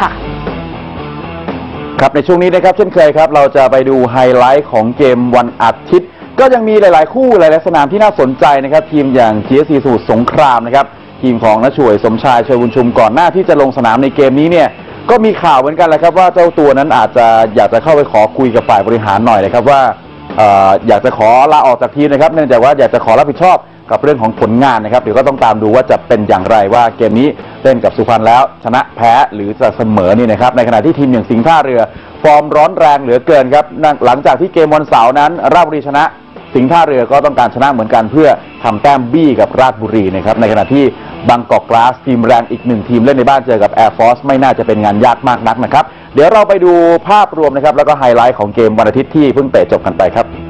ค่ะ ครับในช่วงนี้นะครับเช่นเคยครับ เราจะไปดูไฮไลท์ของเกมวันอาทิตย์ ก็ยังมีหลาย ๆ คู่หลาย ๆ สนามที่น่าสนใจนะครับ ทีมอย่าง GSC สมุทรสงครามนะครับ ทีมของนช่วยสมชายเชยบุญชุมก่อนหน้าที่จะลงสนามในเกมนี้เนี่ยก็มีข่าวเหมือนกันแหละครับว่าเจ้าตัวนั้นอาจจะอยากจะเข้าไปขอคุยกับฝ่ายบริหารหน่อยนะครับว่าเอ่ออยากจะขอลาออกจากทีมนะครับเนื่องจากว่าอยากจะขอรับผิดชอบ กับเรื่องของผลงานนะครับเดี๋ยวก็ต้องตามดูว่าจะเป็นอย่างไรว่าเกมนี้เล่นกับสุพรรณแล้ว ชนะแพ้หรือจะเสมอนี่นะครับในขณะที่ทีมอย่างสิงห์ท่าเรือ ฟอร์มร้อนแรงเหลือเกินครับหลังจากที่เกมวันเสาร์นั้น ราชบุรีชนะสิงห์ท่าเรือก็ต้องการชนะเหมือนกันเพื่อทำแต้มบี้กับราชบุรีนะครับในขณะที่บางกอกกลาสทีมแรงอีกหนึ่งทีมเล่นในบ้านเจอกับ Air Force ไม่น่าจะเป็นงานยากมากนักนะครับ เดี๋ยวเราไปดูภาพรวมนะครับแล้วก็ไฮไลท์ของเกมวันอาทิตย์ที่เพิ่งเตะจบกันไปครับ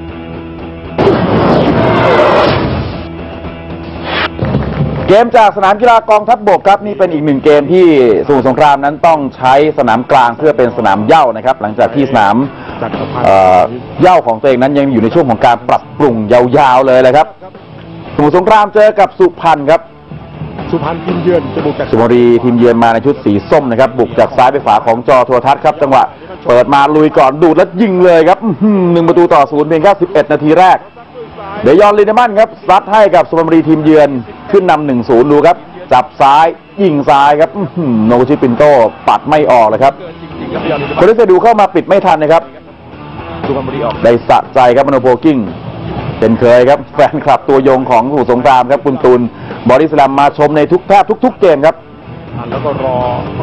เกมจากสนามกีฬากองทัพบบกครับนี่เป็นอีกหนึ่งเกมที่สมุทรสงครามนั้นต้องใช้สนามกลางเพื่อเป็นสนามเหย้านะครับ หลังจากที่สนามจักรพันธ์เอ่อเหย้าของตัวเองนั้นยังอยู่ในช่วงของการปรับปรุงยาวๆเลยเลยครับ สมุทรสงครามเจอกับสุพรรณครับสุพรรณทีมเยือนจะบุกจากสุพรรณบุรีทีมเยือนมาในชุดสีส้มนะครับ บุกจากซ้ายไปขวาของจอโทรทัศน์ครับจังหวะเปิดมาลุยก่อนดูดแล้วยิงเลยครับอื้อหือหนึ่งประตูต่อศูนย์เพียงแค่11 นาทีแรกเดยอนลินเดมันครับซัดให้กับสุพรรณบุรีทีมเยือน ขึ้นนำหนึ่งศูนย์ดูครับ จับซ้ายยิงซ้ายครับอื้อหือโนชิปินโตปัดไม่ออกเลยครับคนที่จะดูเข้ามาปิดไม่ทันนะครับสุพรรณบุรีออกได้สะใจครับมโนโพกิ้งเป็นเคยครับแฟนคลับตัวยงของสมุทรสงครามครับคุณตูนบอดี้สแลมมาชมในทุกแทบทุก ๆ เกมครับแล้วก็รอ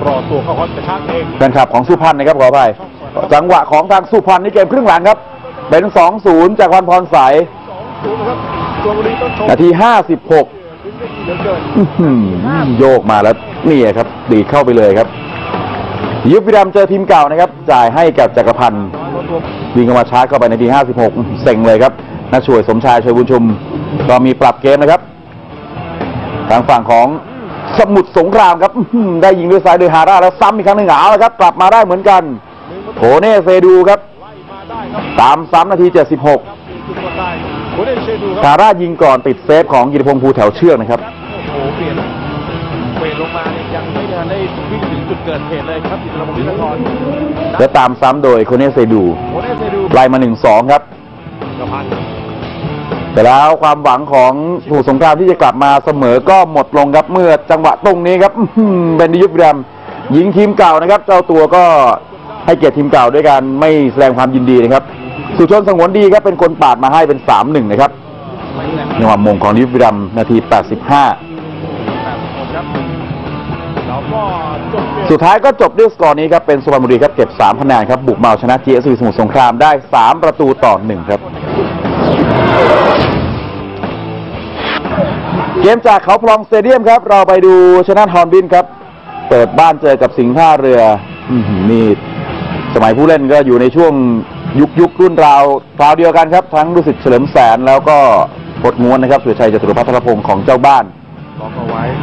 รอตัวเข้าฮอตกระชากเองแฟนคลับของสุพรรณนะครับขออภัยจังหวะของทางสุพรรณในเกมครึ่งหลังครับ เป็น 2-0 จากวันพรใสศูนย์นะครับสุพรรณบุรีต้องชมนาที 56 โยกมาแล้วนี่ครับ ดีดเข้าไปเลยครับ ยุบวิรัมย์เจอทีมเก่านะครับ จ่ายให้กับจักรพันธ์รอตัวยิงเข้ามาชาร์จเข้าไปในนาที56อื้อเซ็งเลยครับนาช่วยสมชายช่วยบุญชุม ก็มีปรับเกมนะครับ ทางฝั่งของสมุทรสงครามครับอื้อหือได้ยิงด้วยซ้ายโดยฮาร่าแล้วซ้ำอีกครั้งหนึ่งเอาแล้วครับ กลับมาได้เหมือนกันโถเน่เซดูครับไล่มาได้ครับตามซ้ำนาที76สี่จุดก็ได้โคเดเชดูคทารับร่ายิงก่อนติดเซฟของกิติพงษ์ภูแถวเชือกนะครับโอ้โหเปลี่ยนเปลี่ยนลงมาเนี่ยยังไม่ทันได้วิ่งถึงจุดเกิดเหตุเลยครับอิสระมงคลนครและตามซ้ำโดยโคเน่เซดูโคเดเชดูไล่มา 1-2 ครับกระพันธ์แต่แล้วความหวังของผู้สงครามที่จะกลับมาเสมอก็หมดลงครับเมื่อจังหวะตรงนี้ครับอื้อหือเบนดิยุบวิรัมย์ยิงทีมเก่านะครับ เจ้าตัวก็ให้เกียรติทีมเก่าด้วยการไม่แสดงความยินดีนะครับ สุชนสงวนดีครับเป็นคนปาดมาให้เป็น 3-1 นะครับในวันมงของดิยุบวิรัมย์นาที 85 ครับแล้วก็จบเกมสุดท้ายก็จบด้วยสกอร์นี้ครับ เป็นสุพรรณบุรีครับเก็บ3คะแนนครับ บุกมาเอาชนะ GSC สมุทรสงครามได้ 3 ประตูต่อ 1 ครับ เกมจากเขาพลองสเตเดียมครับ เราไปดูชนะฮอนบินครับ เปิดบ้านเจอกับสิงห์ท่าเรืออื้อหือนี่สมัยผู้เล่นก็อยู่ในช่วงยุคยุครุ่นราวคราวเดียวกันครับ ทั้งดุสิตเฉลิมแสนแล้วก็พดม้วนนะครับสุรชัยจตุรพัฒนพงศ์ของเจ้าบ้าน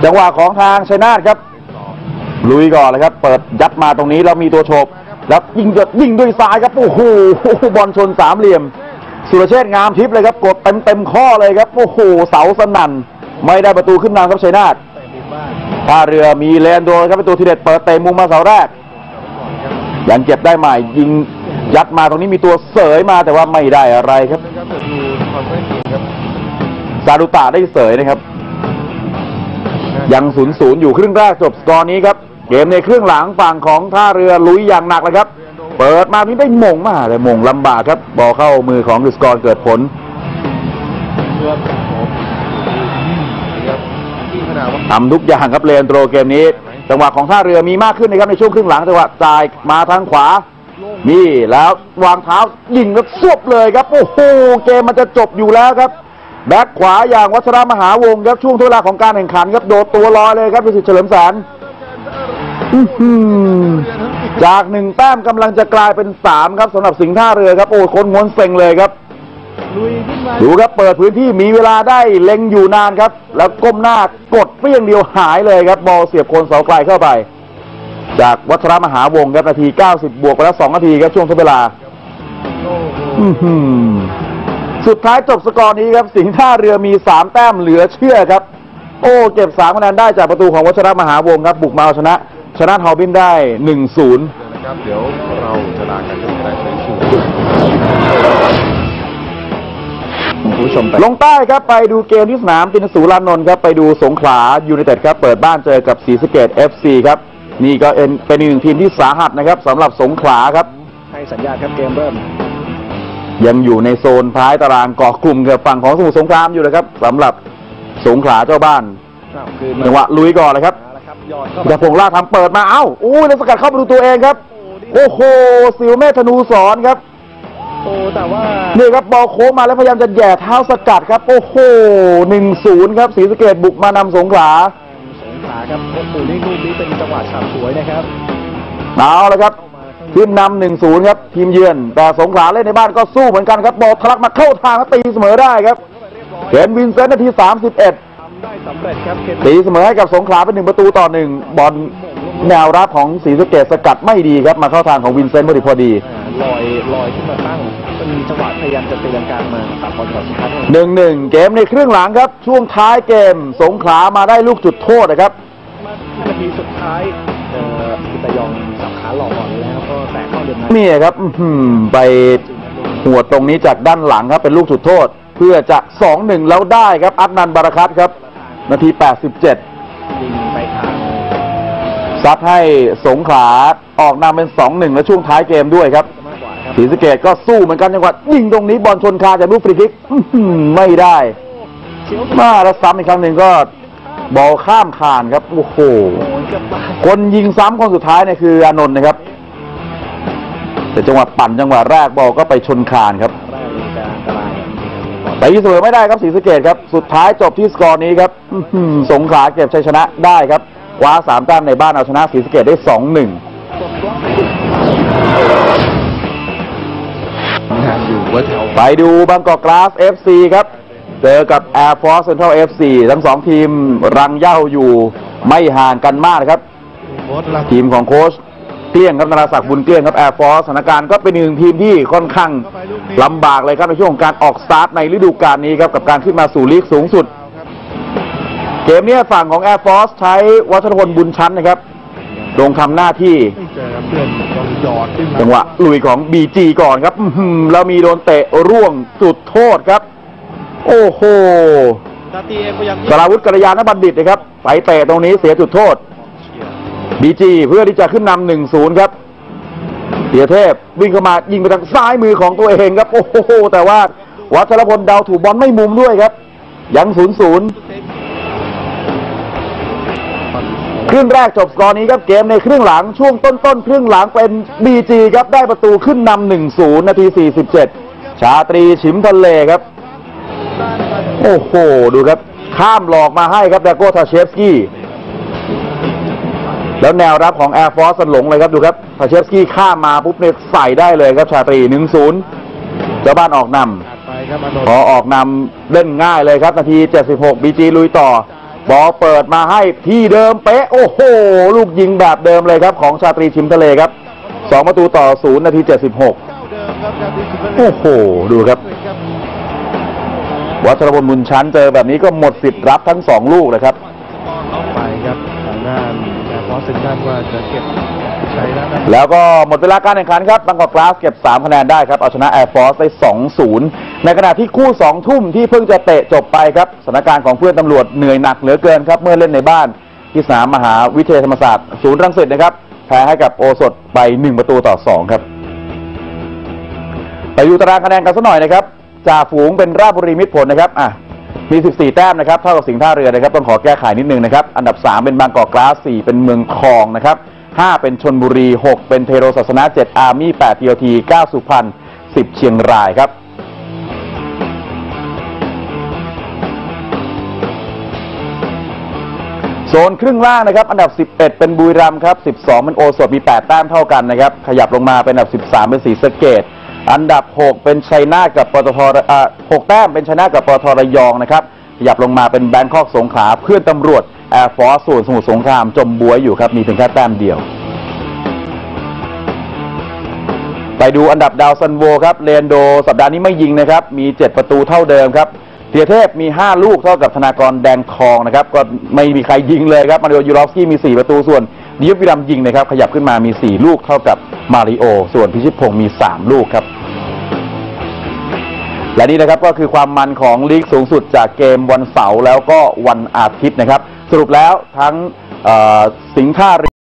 จังหวะของทางชัยนาทครับ ลุยก่อนเลยครับ เปิดยัดมาตรงนี้แล้วมีตัวโฉบแล้วยิงด้วยยิงด้วยซ้ายครับโอ้โหบอลชนสามเหลี่ยม สุรเชษฐ์งามทิพย์เลยครับกดเต็มเต็มๆข้อเลยครับโอ้โหเสาสนั่น ไม่ได้ประตูขึ้นนำครับชัยนาทเตะมุมบ้านท่าเรือมีเลนโดครับประตูทีเด็ดเปิดเตะมุมมาเสาแรกยังเก็บได้ใหม่ยิงยัดมาตรงนี้มีตัวเสยมาแต่ว่าไม่ได้อะไรครับนะครับเดี๋ยวดูความไม่ดีครับซาดุตะได้เสยนะครับ ยังศูนย์ศูนย์อยู่ครึ่งแรกจบสกอร์นี้ครับ เกมในครึ่งหลังฝั่งของท่าเรือลุยอย่างหนักเลยครับ เปิดมานี้ได้มงมาแต่หม่งลำบากครับ บอลเข้ามือของดุสกอร์เกิดผลเพื่อผมครับที่ขนาทำทุกอย่างครับเลนโตรเกมนี้ จังหวะของท่าเรือมีมากขึ้นนะครับในช่วงครึ่งหลังจังหวะจ่ายมาทางขวา นี่แล้ววางเท้ายิงแล้วซวบเลยครับโอ้โหเกมมันจะจบอยู่แล้วครับ แบ็คขวาอย่างวัชระมหาวงศ์ครับช่วงทดเวลาของการแข่งขันครับโดดตัวลอยเลยครับดุสิตเฉลิมแสนจากหนึ่งแต้มกำลังจะกลายเป็นสามครับสำหรับสิงห์ท่าเรือครับโอ้คนม้วนเซ็งเลยครับดูครับเปิดพื้นที่มีเวลาได้เล็งอยู่นานครับ แล้วก้มหน้ากดเปรี้ยงเดียวหายเลยครับ บอลเสียบโคนเสาไกลเข้าไป จากวัชระมหาวงศ์ครับนาที 90 บวกไปแล้ว2นาทีครับช่วงทดเวลาอื สุดท้ายจบสกอร์นี้ครับ สิงห์ท่าเรือมี 3 แต้มเหลือเชื่อครับ โอ้เก็บ3คะแนนได้จากประตูของวัชระมหาวงศ์ครับ บุกมาเอาชนะชชนะทอร์บินได้ 1-0นะครับเดี๋ยวเราจะลากันด้วยกระดาษในสูงคุณผู้ชมไปลงใต้ครับไปดูเกมที่สนามตินสูรานนท์ครับไปดูสงขลายูไนเต็ดครับเปิดบ้านเจอกับศรีสะเกด FC ครับนี่ก็เป็นเป็นอีกหนึ่งทีมที่สาหัสนะครับสำหรับสงขลาครับ ให้สัญญาณครับเกมเริ่ม ยังอยู่ในโซนท้ายตารางเกาะกลุ่มกับฝั่งของสมุทรสงครามอยู่นะครับสำหรับสงขลาเจ้าบ้านครับคือจังหวะลุยก่อนเลยครับมาแล้วครับยอดเข้าจะพงล่าทำเปิดมาเอ้าอู้แล้วสกัดเข้าประตูตัวเองครับ โอ้โหสิวเมธธนูสอนครับโอ้แต่ว่านี่ครับบอลโค้งมาแล้วพยายามจะแหย่เท้าสกัดครับ โอ้โหหนึ่งศูนย์ครับศรีสะเกดบุกมานำสงขลาสงขลาครับโอ้โหนี่ลูกนี้เป็นจังหวะฉาบฉวยนะครับเอาละครับเข้ามาข้างขึ้นนำหนึ่งศูนย์ครับ ทีมเยือน แต่สงขลาเล่นในบ้านก็สู้เหมือนกันครับบอลทะลักมาเข้าทางแล้วตีเสมอได้ครับเข้าไปเรียบร้อยเห็นวินเซนต์นาที 31ทำได้สำเร็จครับเคนตีเสมอให้กับสงขลาเป็นหนึ่งประตูต่อหนึ่งบอลแนวรับของศรีสะเกดสกัดไม่ดีครับ มาเข้าทางของวินเซนต์พอดีพอดีอ่าลอยลอยขึ้นมาตั้งเป็นจังหวะพยายามจะตีลังกามาตัดบอลก่อนสุดท้ายเท่านั้นหนึ่งหนึ่งเกมในครึ่งหลังครับ ช่วงท้ายเกมสงขลามาได้ลูกจุดโทษนะครับมานาทีสุดท้าย เอ่อพิตายองสับขาหลอกก่อนแล้วก็แตะเข้าเดือนในนี่ครับอื้อหือไปหัวดตรงนี้จากด้านหลังครับ เป็นลูกจุดโทษ เพื่อจะ2-1แล้วได้ครับ อัดนันต์บาราคัตครับ นาที87ยิงไปทางซัดให้สงขลาออกนำเป็น2-1และช่วงท้ายเกมด้วยครับ มากกว่าครับศรีสะเกดก็สู้เหมือนกันจังหวะยิงตรงนี้บอลชนคาจากลูกฟรีคิกอื้อหือไม่ได้เชียวมาแล้วซ้ำอีกครั้งหนึ่งก็ บอลข้ามคานครับ โอ้โหโอ้ยเกือบตายคนยิงซ้ำคนสุดท้ายเนี่ยคืออานนท์นะครับ แต่จังหวะปั่นจังหวะแรกบอลก็ไปชนคานครับแรกมีการอันตรายแต่ยิงเสมอไม่ได้ครับศรีสะเกดครับ สุดท้ายจบที่สกอร์นี้ครับอื้อหือสงขลาเก็บชัยชนะได้ครับคว้าสามแต้มในบ้านเอาชนะศรีสะเกดได้สองหนึ่งกดบล็อกงานอยู่ว่าแถวไปดูบางกอกกลาส FC ครับ เจอกับ Air Force Central FC ทั้งสองทีมรังเหย่าอยู่ไม่ห่างกันมากนะครับโค้ชละทีมของโค้ชเกลี้ยงครับนราศักดิ์บุญเกลี้ยงครับ Air Force สถานการณ์ก็เป็นหนึ่งทีมที่ค่อนข้างลำบากเลยครับในช่วงของการออกสตาร์ทในฤดูกาลนี้ครับกับการขึ้นมาสู่ลีกสูงสุด เกมเนี้ยฝั่งของ Air Force ใช้วัชรพลบุญชั้นนะครับลงทำหน้าที่ไม่เจอเพื่อนต้องหยอดขึ้นมาจังหวะลุยของ BG ก่อนครับอื้อหือแล้วมีโดนเตะร่วงจุดโทษครับ โอ้โหนาทีเองก็ยังสราวุฒิกัลยาณบัณฑิตนะครับไปเตะตรงนี้เสียจุดโทษเชียร์ BG เพื่อที่จะขึ้นนำหนึ่งศูนย์ครับเสียเทพวิ่งเข้ามายิงไปทางซ้ายมือของตัวเองครับ โอ้โห แต่ว่าวัชรพลเดาถูกบอลไม่มุมด้วยครับ ยังศูนย์ศูนย์ครึ่งแรกจบสกอร์นี้ครับเกมในครึ่งหลังช่วงต้นๆครึ่งหลังเป็น BG ครับได้ประตูขึ้นนำหนึ่งศูนย์นาที47ชาตรีฉิมทะเลครับ โอ้โห ดูครับ ข้ามหลอกมาให้ครับแดโก้ทาเชฟสกี้ แล้วแนวรับของ Air Force สนหลงเลยครับ ดูครับทาเชฟสกี้ข้ามมาปุ๊บเนี่ยใส่ได้เลยครับ ชาตรี1-0เจ้าบ้านออกนตัดไปครับอานนำท์พอออกนำเล่นง่ายเลยครับ นาที 76บีจีลุยต่อ บอลเปิดมาให้ที่เดิมเป๊ะ โอ้โห ลูกยิงแบบเดิมเลยครับ ของชาตรีชิมทะเลครับ2ประตูต่อ0นาที 76เจ้าเดิมครับนาทีสิบเอ็ดโอ้โห ดูครับ วัชรพลบุญชั้นเจอแบบนี้ก็หมดสิทธิ์รับทั้ง2ลูกเลยครับเข้าไปครับทางด้านแอร์ฟอร์สเซนตันว่าจะเก็บชัยแล้วนะแล้วก็หมดเวลาการแข่งขันครับบางกอกกลาสเก็บ 3 คะแนนได้ครับ เอาชนะ Air Force ได้ 2-0 ในขณะที่คู่ 2 ทุ่มที่เพิ่งจะเตะจบไปครับสถานการณ์ของเพื่อนตำรวจเหนื่อยหนักเหลือเกินครับ เมื่อเล่นในบ้านที่สนามมหาวิทยาลัยธรรมศาสตร์ศูนย์รังสิตนะครับแพ้ให้กับโอสถไป 1 ประตูต่อ 2 ครับไปดูตารางคะแนนกันสักหน่อยนะครับ จ่าฝูงเป็นราชบุรีมิตรผลนะครับอะมี 14 แต้มนะครับ เท่ากับสิงห์ท่าเรือนะครับ ต้องขอแก้ไขนิดนึงนะครับ อันดับ 3 เป็นบางกอกกลาส 4 เป็นเมืองคองนะครับ 5 เป็นชนบุรี 6 เป็นเทโรศาสนะ7อาร์มี่ 8 ทีโอที 9 สุพรรณ 10 เชียงรายครับโซนครึ่งล่างนะครับ อันดับ 11 เป็นบุรีรัมย์ครับ 12 เป็นโอสถมี 8 แต้มเท่ากันนะครับ ขยับลงมาเป็นอันดับ 13 เป็นศรีสะเกด อันดับ 6 เป็นชัยนาทกับปตทอ่า6แต้มเป็นชัยนาทกับปตทระยองนะครับขยับลงมาเป็นแบงคอกสงขลาเพื่อนตำรวจแอร์ฟอร์สส่วนสมุทรสงครามจมบวยอยู่ครับ มีเพียงแค่แต้มเดียว ไปดูอันดับดาวซันโวครับเรนโด สัปดาห์นี้ไม่ยิงนะครับ มี 7 ประตูเท่าเดิมครับเทียเทพมี 5 ลูกเท่ากับธนากรแดงทองนะครับ ก็ไม่มีใครยิงเลยครับ มาริโอยูรอฟสกี้มี 4 ประตูส่วนนิยุทธวิรัมย์ยิงนะครับ ขยับขึ้นมามี 4 ลูกเท่ากับมาริโอ ส่วนพิชิตพงศ์มี 3 ลูกครับ และนี่นะครับก็คือความมันของลีกสูงสุดจากเกมวันเสาร์แล้วก็วันอาทิตย์นะครับ สรุปแล้วทั้งสิงห์ท่าเรือ